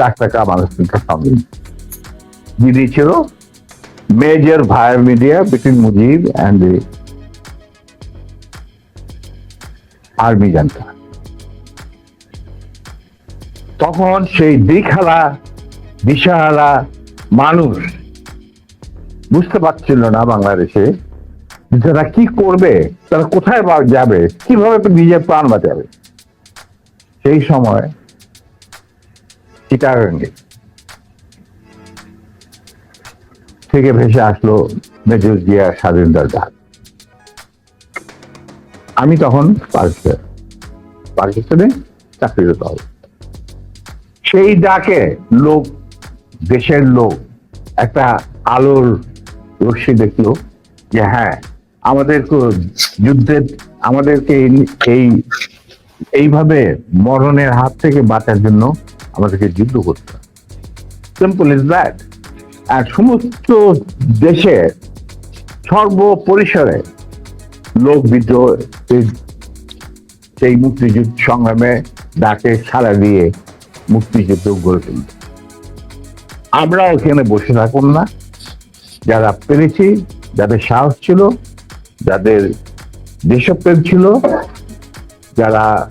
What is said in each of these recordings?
Doctor Kamal হোসেনকে সঙ্গে। যিনি ছিল major via media between Mujib and the army জানতা তখন সেই দিখালা দিশাহারা মানুষ বুঝতে পারছিল না বাংলাদেশে তারা কি করবে, তারা কোথায় যাবে, কীভাবে নিজের প্রাণ বাঁচাবে সেই সময় চিটাগাঙ্গে। থেকে ভেসে আসলো মেজর জিয়া স্বাধীনতার ডাক আমি তখন পাকিস্তান পাকিস্তানে চাকরিরত হব। সেই ডাকে লোক, দেশের লোক, একটা আলোর রশ্মি দেখল যে হ্যাঁ আমাদের যুদ্ধের আমাদেরকে এই- এই এইভাবে মরণের হাত থেকে বাঁচার জন্য আমাদেরকে যুদ্ধ করতে সিম্পল ইজ দ্যাট আর সমস্ত দেশে সর্বপরিসরে লোক বিদ্রোহ সেই মুক্তিযুদ্ধ সংগ্রামে ডাকে সাড়া দিয়ে মুক্তিযুদ্ধ গড়ে তুলবে। আমরা এখানে বসে থাকুন না। যারা পেরেছি, যাদের সাহস ছিল, যাদের দেশপ্রেম ছিল, যারা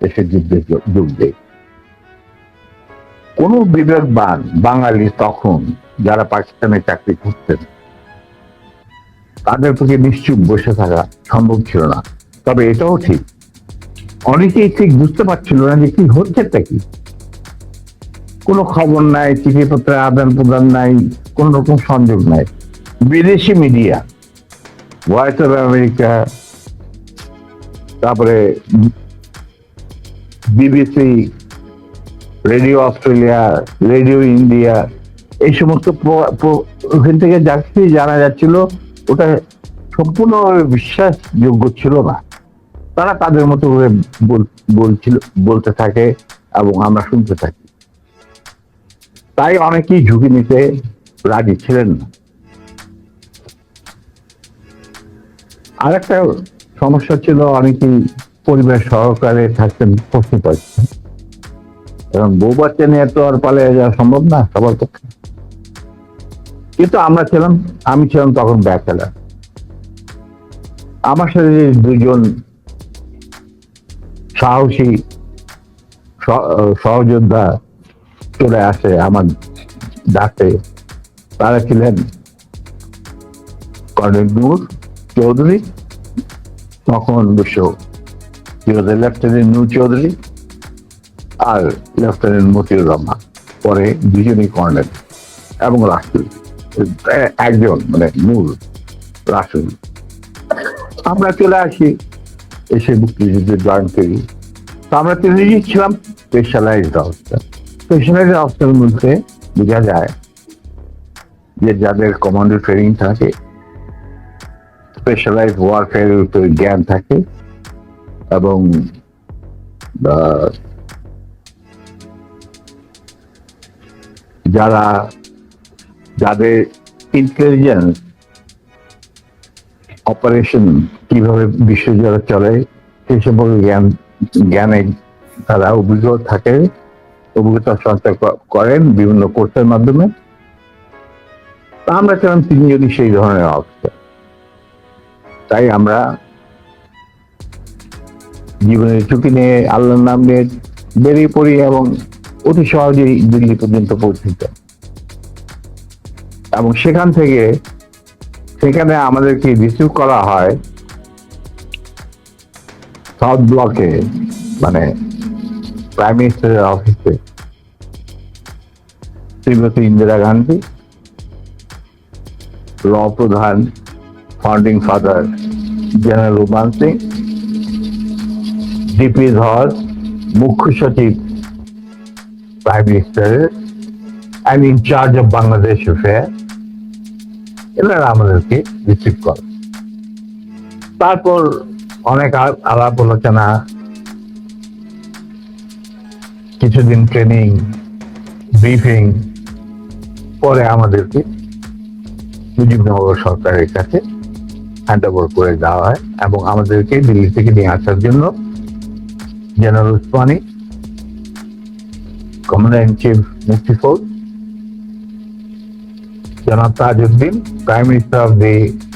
এসে যুদ্ধে যোগ- দেই কোন বিবেকবান বাঙালি তখন যারা পাকিস্তানে চাকরি করতেন তাদের পক্ষে নিশ্চুপ বসে থাকা সম্ভব ছিল না। তবে এটাও ঠিক। অনেকেই ঠিক বুঝতে পারছিল না যে কি হচ্ছেটা কি। কোনো খবর নাই চিঠিপত্রের আদান প্রদান নাই, কোন রকম সংযোগ নাই। বিদেশি মিডিয়া ভয়েস অফ আমেরিকা তারপরে BBC radio Australia radio India এই সমস্ত ওখান থেকে যা জানা যাচ্ছিল, ওটা সম্পূর্ণ বিশ্বাসযোগ্য ছিল না। তারা তাদের মতো করে বলছিল, বলতে থাকে এবং আমরা শুনতে থাকি। তাই অনেকেই ঝুঁকি নিতে রাজি ছিলেন না। আরেকটা সমস্যা ছিল, অনেকেই পরিবার সহকারে থাকতেন প্রশ্ন পাচ্ছেন এবং বউ বাচ্চা নিয়ে তো আর পালিয়ে যাওয়া সম্ভব না সবার পক্ষে। কিন্তু আমরা ছিলাম, আমি ছিলাম তখন ব্যাচেলার। আমার সাথে যে দুজন সাহসী সহযোদ্ধা চলে আসে আমার ডাকে, তারা ছিলেন কর্নেল নূর চৌধুরী, তখন বিশ্ব লেফটেন্যান্ট নূর চৌধুরী আর লেফটেন্যান্ট মতিউর রহমান, পরে দুজনই কর্নেল এবং রাসুল। একজন মানে মূল রাসুল। আমরা চলে আসি এসে মুক্তিযুদ্ধে জয়েন করি তো আমরা তিনজনই ছিলাম স্পেশালাইজড অফিসার স্পেশালাইজড অফিসার মধ্যে বোঝা যায় যে যাদের কমান্ডো ট্রেনিং থাকে স্পেশালাইজ ওয়ারফেয়ারের উপর জ্ঞান থাকে এবং যারা, যাদের ইন্টেলিজেন্স অপারেশন কীভাবে বিশ্বজুড়ে চলে, সেই সম্পর্কে জ্ঞান, জ্ঞানে তারা অভিজ্ঞ থাকে, অভিজ্ঞতা সঞ্চয় করেন বিভিন্ন কোর্সের মাধ্যমে। আমরা তিনি যদি সেই ধরনের অবস্থা। তাই আমরা জীবনের ঝুঁকি নিয়ে আল্লাহর নাম নিয়ে বেরিয়ে পড়ি এবং অতি সহজেই দিল্লি পর্যন্ত পৌঁছে এবং সেখান থেকে সেখানে আমাদেরকে রিসিভ করা হয় সাউথ ব্লকে মানে প্রাইম মিনিস্টারের অফিসে শ্রীমতী ইন্দিরা গান্ধী ল প্রধান founding father general Ruman Singh D P Dhar মুখ্য সচিব প্রাইম মিনিস্টারের and in charge of Bangladesh affair এনারা আমাদেরকে রিসিভ করে তারপর অনেক আলাপ আলোচনা, কিছুদিন ট্রেনিং ব্রিফিং পরে আমাদেরকে মুজিবনগর সরকারের কাছে হ্যান্ড ওভার করে দেওয়া হয় এবং আমাদেরকে দিল্লি থেকে নিয়ে আসার জন্য general Osmani commander in chief মুফতি ফৌজ জনাব Tajuddin prime minister of the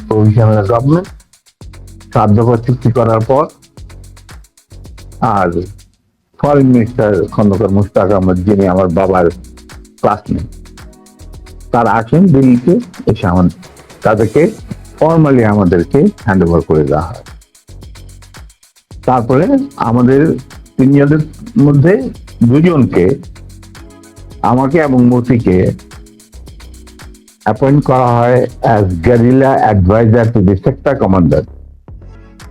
provisional government কার্যকর চুক্তি করার পর, আর ফরেন মিনিস্টার খন্দকার মুস্তাক আহমদ যিনি আমার বাবার আসেন দিল্লিতে এসে আমাদের, তাদেরকে ফর্মালি আমাদেরকে হ্যান্ড ওভার করে দেওয়া হয়। তারপরে আমাদের তিনজনের মধ্যে দুজনকে আমাকে এবং মতিকে অ্যাপয়েন্ট করা হয় as guerrilla adviser to the sector commander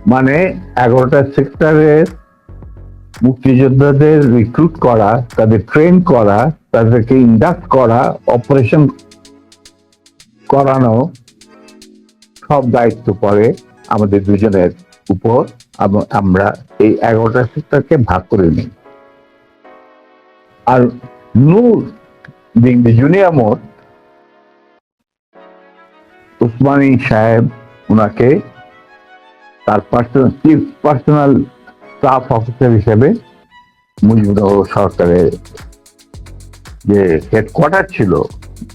মানে এগারোটা সেক্টরের মুক্তিযোদ্ধাদের রিক্রুট করা, তাদের ট্রেন করা, তাদেরকে ইন্ডাক্ট করা অপারেশন করানো সব দায়িত্ব পড়ে আমাদের দুজনের উপর আমরা এই এগারোটা সেক্টরকে ভাগ করে নিই। আর নূর দি জুনিয়র মোট উসমানী সাহেব ওনাকে তার personal chief personal staff officer হিসেবে মুজিবনগর সরকারের যে হেডকোয়ার্টার ছিল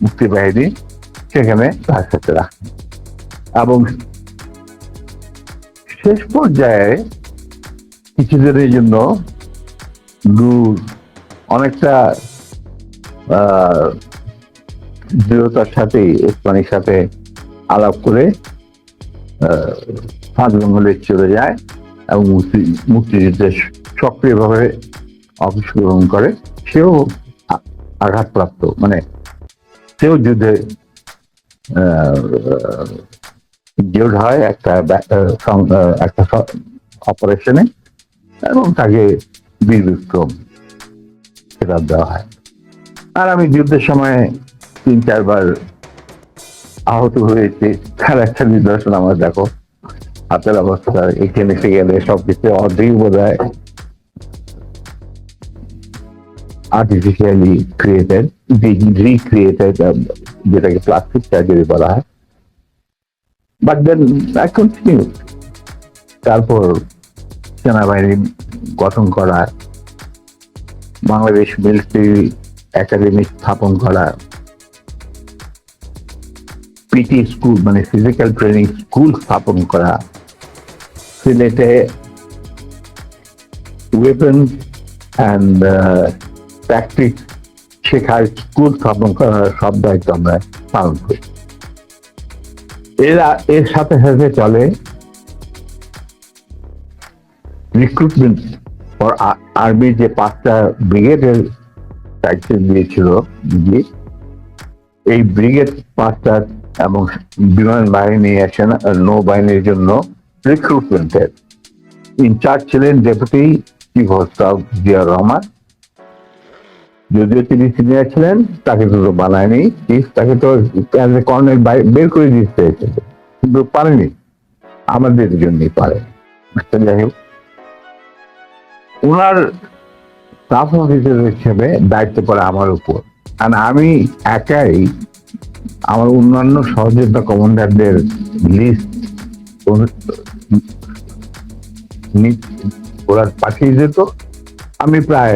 মুক্তিবাহিনী সেখানে তার সাথে রাখেন। এবং শেষ পর্যায়ে কিছুদিনের জন্য নূর অনেকটা দৃঢ়তার সাথে ইসমানির সাথে আলাপ করে ফাঁদ জঙ্গলে চলে যায় এবং মুক্তি, মুক্তিযুদ্ধে সক্রিয়ভাবে অংশগ্রহণ করে। সেও আঘাতপ্রাপ্ত। মানে সেও যুদ্ধে ইনজিওর্ড হয় একটা একটা অপারেশনে এবং তাকে বীর বিক্রম খেতাব দেওয়া হয়। আর আমি যুদ্ধের সময় তিন চারবার আহত হয়েছে। তার একটা নিদর্শন আমার দেখো, হাতের অবস্থা, এখানে এসে গেলে সবকিছু অর্ধেক বোধ হয়। আর্টিফিশিয়ালি ক্রিয়েটেড রিক্রিয়েটেড যেটাকে প্লাস্টিক সার্জারি বলা হয়। বাট দেন আই কন্টিনিউ তারপর সেনাবাহিনী গঠন করা, বাংলাদেশ মিলিটারি একাডেমি স্থাপন করা, পিটি স্কুল মানে ফিজিক্যাল ট্রেনিং স্কুল স্থাপন করা, সিলেটে ওয়েপন অ্যান্ড ট্যাকটিক শেখার স্কুল স্থাপন করার সব দায়িত্ব আমরা পালন করি। এরা এর সাথে সাথে চলে রিক্রুটমেন্ট ফর আর্মি যে পাঁচটা ব্রিগেডের দায়িত্ব দিয়েছিল জি এই ব্রিগেড পাঁচটা এবং বিমান বাহিনী সেনা নৌবাহিনীর জন্য রিক্রুটমেন্টের ইনচার্জ ছিলেন deputy chief of staff Zia Rahman. যদিও তিনি সিনিয়র ছিলেন তাকে তো বানায়নি। তাকে তো কর্নেল বের করে দিতে কিন্তু পারেনি। আমাদের জন্যই পারে। আচ্ছা, যাই হোক। ওনার স্টাফ অফিসার হিসেবে দায়িত্ব পড়ে আমার উপর। আর আমি একাই আমার অন্যান্য সহযোগিতা কমান্ডারদের লিস্ট ওরা পাঠিয়ে যেত আমি প্রায়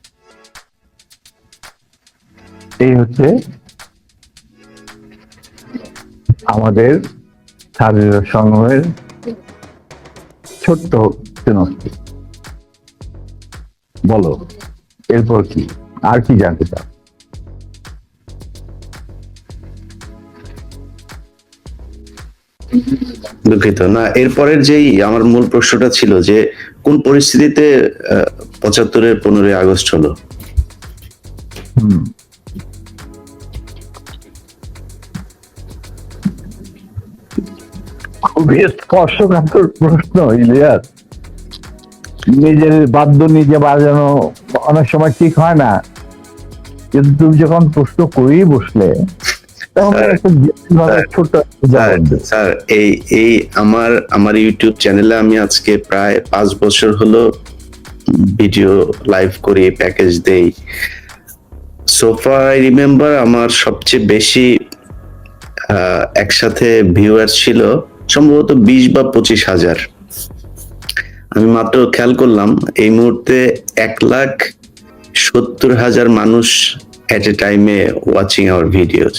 এই হচ্ছে আমাদের স্বাধীনতা সংগ্রহের ছোট্ট চেনস্তি বলো এরপর কি? আর কি জানতে চাও? দুঃখিত। না এরপরের যেই আমার মূল প্রশ্নটা ছিল যে কোন পরিস্থিতিতে পঁচাত্তরের পনেরোই আগস্ট হলো? হুম। খুবই স্পর্শকাতর প্রশ্ন ইলিয়াস। নিজের বাদ্য নিজে বাজানো অনেক সময় ঠিক হয় না। কিন্তু তুমি যখন প্রশ্ন করেই বসলে স্যার, এই এই আমার আমার ইউটিউব চ্যানেলে আমি আজকে প্রায় পাঁচ বছর হলো ভিডিও লাইভ করি প্যাকেজ দেই। সোফা আই রিমেম্বার আমার সবচেয়ে বেশি একসাথে ভিউয়ার ছিল সম্ভবত বিশ বা পঁচিশ হাজার আমি মাত্র খেয়াল করলাম এই মুহূর্তে এক লাখ সত্তর হাজার মানুষ এট এ টাইমে ওয়াচিং আওয়ার ভিডিওস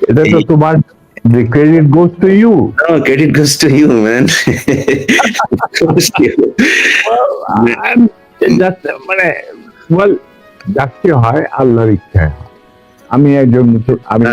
এটা তো তোমার the credit goes to you No, credit goes to you, man. goes to you. I'm just মানে well যাকে হয় আল্লাহর ইচ্ছায় আমি একজন আমি না,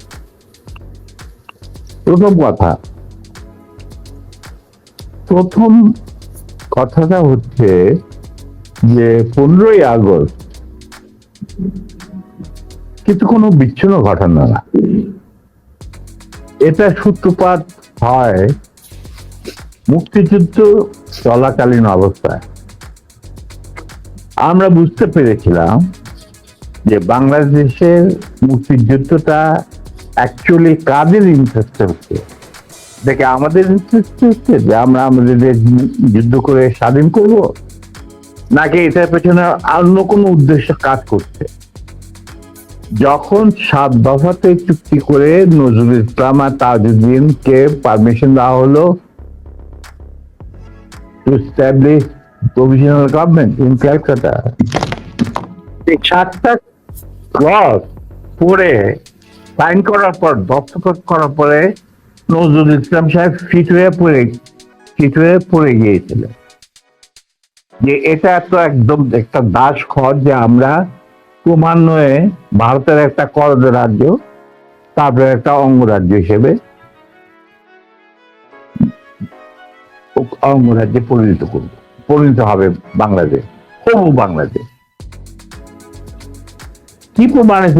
প্রথম কথা। প্রথম কথাটা হচ্ছে যে পনেরোই আগস্ট কিন্তু কোনো বিচ্ছিন্ন ঘটনা। না এটা সূত্রপাত হয় মুক্তিযুদ্ধ চলাকালীন অবস্থায়। আমরা বুঝতে পেরেছিলাম যে বাংলাদেশের মুক্তিযুদ্ধটা অ্যাকচুয়ালি কাদের ইন্টারেস্টে হচ্ছে? দেখে আমাদের ইন্টারেস্ট হচ্ছে যে আমরা আমাদের যুদ্ধ করে স্বাধীন করব, নাকি এটার পেছনে অন্য কোনো উদ্দেশ্য কাজ করছে? যখন সাত দফাতে চুক্তি করে নজরুল ইসলাম আর তাজউদ্দিনকে পারমিশন দেওয়া হলো to establish provisional government in Calcutta সাতটা ক্লস পড়ে সাইন করার পর দস্তখত করার পরে নজরুল ইসলাম সাহেব ফিট হয়ে পড়ে, ফিট হয়ে পড়ে গিয়েছিলেন। যে এটা তো একদম একটা দাস খর যে আমরা ক্রমান্বয়ে ভারতের একটা করদ রাজ্য, তারপরে একটা অঙ্গরাজ্য হিসেবে অঙ্গরাজ্যে পরিণত করব, পরিণত হবে বাংলাদেশ, হবু বাংলাদেশ। কি প্রমাণিত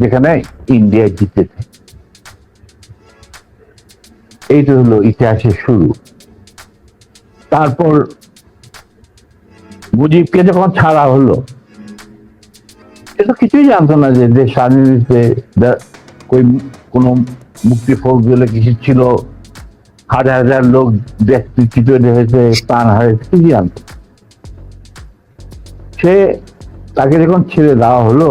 যেখানে ইন্ডিয়া জিতেছে। এইটা হলো ইতিহাসের শুরু। তারপর মুজিবকে যখন ছাড়া হলো, সে তো কিছুই জানতো না যে দেশ স্বাধীন কোনো মুক্তি ফৌজ বলে কিছু ছিল। হাজার হাজার লোক দেশ বিচ্ছিত হয়েছে, প্রাণ হারিয়েছে কি জানতো সে তাকে যখন ছেড়ে দেওয়া হলো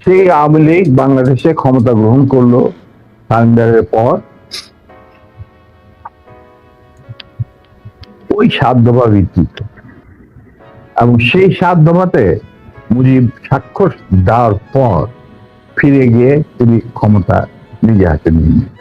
সেই আওয়ামী লীগ বাংলাদেশে ক্ষমতা গ্রহণ করল সারেন্ডারের পর ওই সাত দফা ভিত্তিক এবং সেই সাত দফাতে মুজিব স্বাক্ষর দেওয়ার পর ফিরে গিয়ে তিনি ক্ষমতা নিজে হাতে নিয়ে।